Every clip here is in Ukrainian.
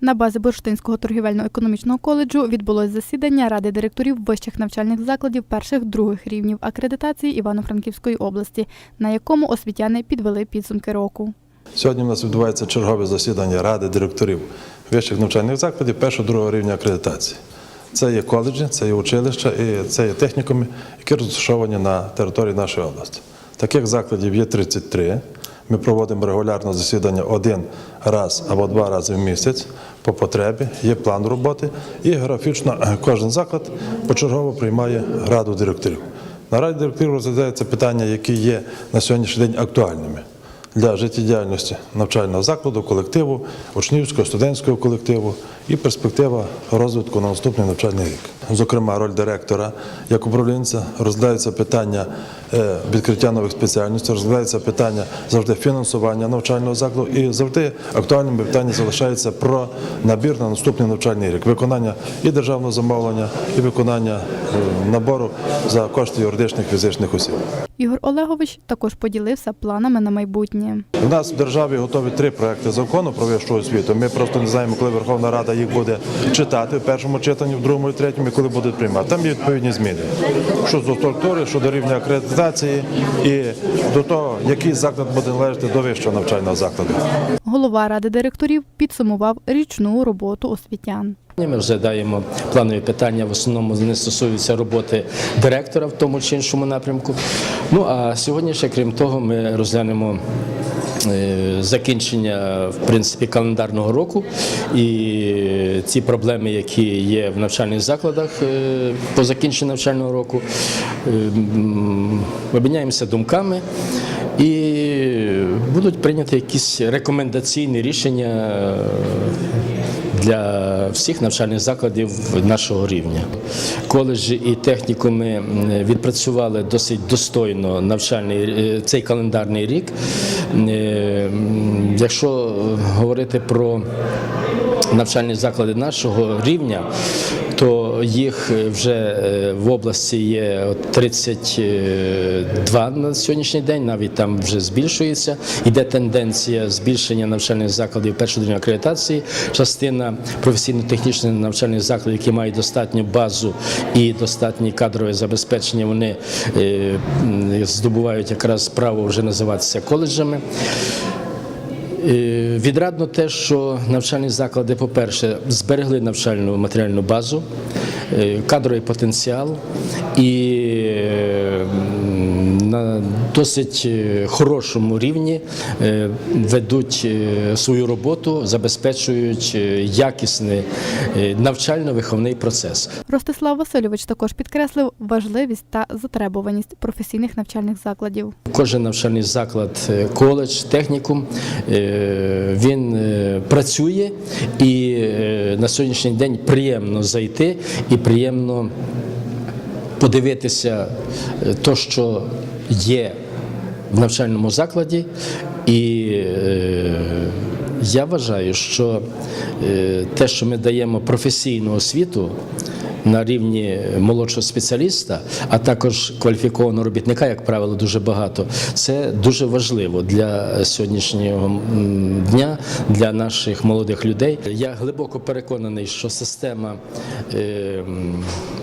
На базі Бурштинського торгівельно-економічного коледжу відбулось засідання Ради директорів вищих навчальних закладів перших других рівнів акредитації Івано-Франківської області, на якому освітяни підвели підсумки року. Сьогодні у нас відбувається чергове засідання Ради директорів вищих навчальних закладів першого другого рівня акредитації. Це є коледжі, це є училища і це є технікуми, які розташовані на території нашої області. Таких закладів є 33. Ми проводимо регулярно засідання один раз або два рази в місяць по потребі, є план роботи, і графічно е, кожен заклад почергово приймає раду директорів. На раді директорів розглядаються питання, які є на сьогоднішній день актуальними для життєдіяльності навчального закладу, колективу, учнівського, студентського колективу і перспектива розвитку на наступний навчальний рік. Зокрема, роль директора як управлінця розглядаються питання відкриття нових спеціальностей, розглядаються питання завжди фінансування навчального закладу і завжди актуальним питання залишається про набір на наступний навчальний рік, виконання і державного замовлення, і виконання е, набору за кошти юридичних фізичних осіб. Ігор Олегович також поділився планами на майбутнє. У нас в державі готові три проекти закону про вищу освіту. Ми просто не знаємо, коли Верховна Рада їх буде читати в першому читанні, в другому і третьому, і коли будуть приймати. Там є відповідні зміни щодо структури, щодо рівня акредитації і до того, який заклад буде належати до вищого навчального закладу. Голова ради директорів підсумував річну роботу освітян. Ми вже даємо планові питання, в основному вони стосуються роботи директора в тому чи іншому напрямку. Ну а сьогодні ще крім того, ми розглянемо закінчення в принципі календарного року і ці проблеми, які є в навчальних закладах е, по закінченню навчального року. Е, Обміняємося думками і будуть прийняті якісь рекомендаційні рішення е, для всіх навчальних закладів нашого рівня. Коледжі і технікуми відпрацювали досить достойно навчальний е, цей календарний рік. Е, Якщо говорити про навчальні заклади нашого рівня, то їх вже е, в області є 32 на сьогоднішній день, навіть там вже збільшується. Іде тенденція збільшення навчальних закладів першої рівня акредитації. Частина професійно-технічних навчальних закладів, які мають достатню базу і достатнє кадрове забезпечення, вони е, здобувають якраз право вже називатися коледжами. Е, Відрадно те, що навчальні заклади, по-перше, зберегли навчальну матеріальну базу, е, кадровий потенціал і е, досить е, хорошому рівні е, ведуть е, свою роботу, забезпечують якісний навчально-виховний процес. Ростислав Васильович також підкреслив важливість та затребуваність професійних навчальних закладів. Кожен навчальний заклад, коледж, технікум, він працює і на сьогоднішній день приємно зайти і приємно подивитися то, що є в навчальному закладі. І е, я вважаю, що е, те, що ми даємо професійну освіту, на рівні молодшого спеціаліста, а також кваліфікованого робітника, як правило, дуже багато. Це дуже важливо для сьогоднішнього дня, для наших молодих людей. Я глибоко переконаний, що система е,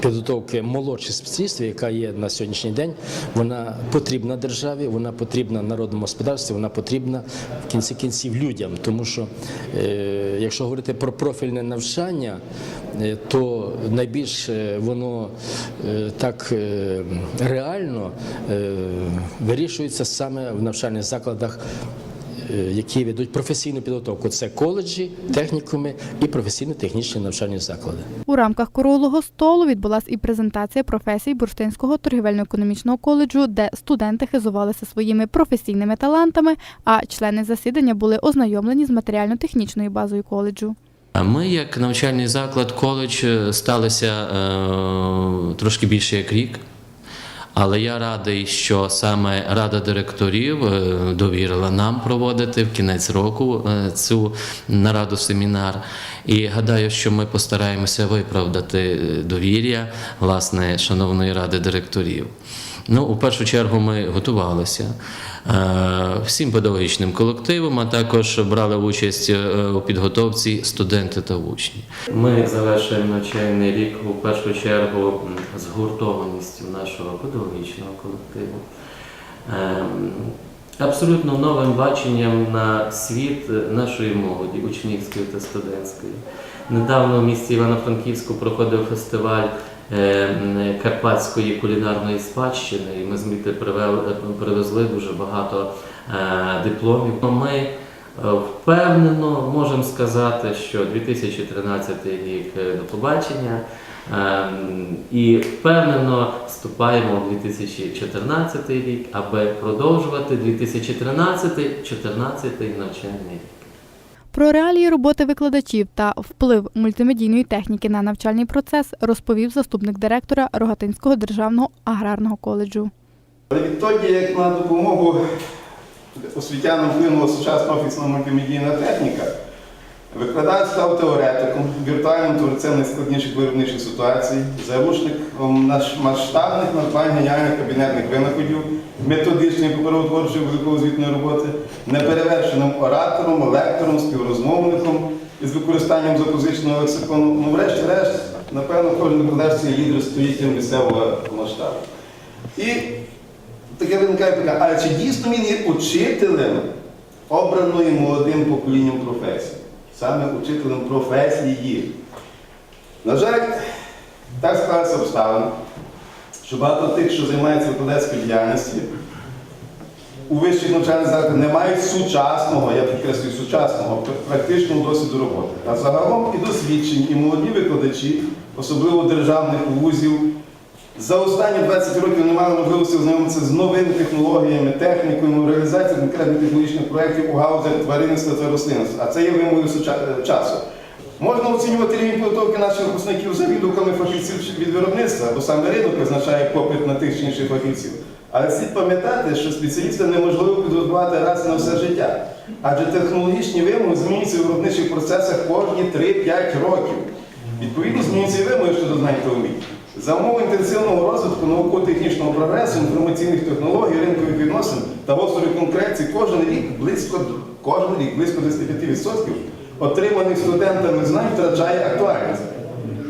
підготовки молодших спеціалістів, яка є на сьогоднішній день, вона потрібна державі, вона потрібна народному господарстві, вона потрібна в кінці кінців людям, тому що е, якщо говорити про профільне навчання, е, то найбільш е, воно е, так е, реально вирішується саме в навчальних закладах. Які ведуть професійну підготовку, це коледжі, технікуми і професійно-технічні навчальні заклади. У рамках круглого столу відбулася і презентація професій Бурштинського торгівельно-економічного коледжу, де студенти хизувалися своїми професійними талантами, а члени засідання були ознайомлені з матеріально-технічною базою коледжу. А Ми, як навчальний заклад, коледж, е, сталися е, трошки більше як рік. Але я радий, що саме Рада директорів е, довірила нам проводити в кінець року цю нараду семінар. І гадаю, що ми постараємося виправдати довір'я власне шановної ради директорів. Ну, у першу чергу ми готувалися е, всім педагогічним колективом, а також брали участь е, у підготовці студенти та учні. Ми завершуємо навчальний рік у першу чергу згуртованістю нашого педагогічного колективу. Ем, Абсолютно новим баченням на світ нашої молоді, учнівської та студентської. Недавно в місті Івано-Франківську проходив фестиваль е, карпатської кулінарної спадщини, і ми з Міти привезли дуже багато е, дипломів. Ми е, впевнено можемо сказати, що 2013 рік е, до побачення. І впевнено вступаємо у 2014 рік, аби продовжувати 2013-2014 навчальний рік. Про реалії роботи викладачів та вплив мультимедійної техніки на навчальний процес розповів заступник директора Рогатинського державного аграрного коледжу. Відтоді, як на допомогу освітянам вплинула сучасна офісна мультимедійна техніка, викладач став теоретиком, віртуальним творцем найскладніших виробничих ситуацій, заручником масштабних надбань геніальних кабінетних винаходів, методичної паперотворчої звітної роботи, неперевершеним оратором, лектором, співрозмовником із використанням запозиченого лексикону. Ну, врешті-решт, напевно, кожен викладач це лідер століття місцевого масштабу. І таке виникає питання, а чи дійсно він є учителем обраної молодим поколінням професії? Саме учителем професії. На жаль, так склалися обставини, що багато тих, що займаються викладацькою діяльністю, у вищих навчальних закладах не мають сучасного, я підкреслюю, сучасного практичного досвіду роботи. А загалом і досвідчені, і молоді викладачі, особливо державних вузів, за останні 20 років не мали можливості ознайомитися з новими технологіями, технікою, реалізацією конкретних технологічних проєктів у галузях тваринництва та рослинництва. А це є вимогою е, часу. Можна оцінювати рівень підготовки наших випускників за відгуками фахівців від виробництва, бо саме ринок визначає попит на тих чи інших фахівців. Але слід пам'ятати, що спеціаліста неможливо підготувати раз на все життя. Адже технологічні вимоги змінюються в виробничих процесах кожні 3-5 років. Відповідно, змінюються і вимоги щодо знань та вмінь. За умови інтенсивного розвитку науково-технічного прогресу, інформаційних технологій, ринкових відносин та гострої конкуренції кожен рік близько кожен рік близько 25% отриманих студентами знань втрачає актуальність.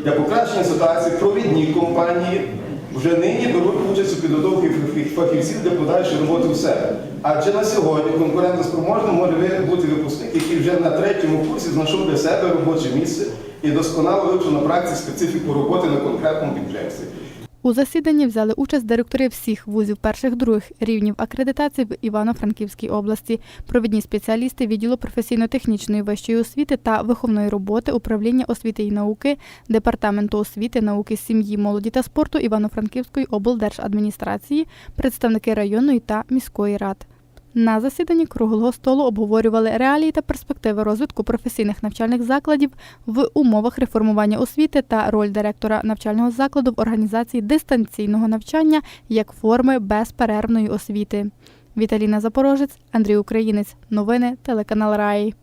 Для покращення ситуації провідні компанії вже нині беруть участь у підготовці фахівців для подальшої роботи в себе. Адже на сьогодні конкурентоспроможним може бути випускник, який вже на третьому курсі знайшов для себе робоче місце і досконало вивчив на практиці специфіку роботи на конкретному підприємстві. У засіданні взяли участь директори всіх вузів перших других рівнів акредитації в Івано-Франківській області, провідні спеціалісти відділу професійно-технічної вищої освіти та виховної роботи управління освіти і науки, департаменту освіти, науки, сім'ї, молоді та спорту Івано-Франківської облдержадміністрації, представники районної та міської рад. На засіданні круглого столу обговорювали реалії та перспективи розвитку професійних навчальних закладів в умовах реформування освіти та роль директора навчального закладу в організації дистанційного навчання як форми безперервної освіти. Віталіна Запорожець, Андрій Українець. Новини телеканал Раї.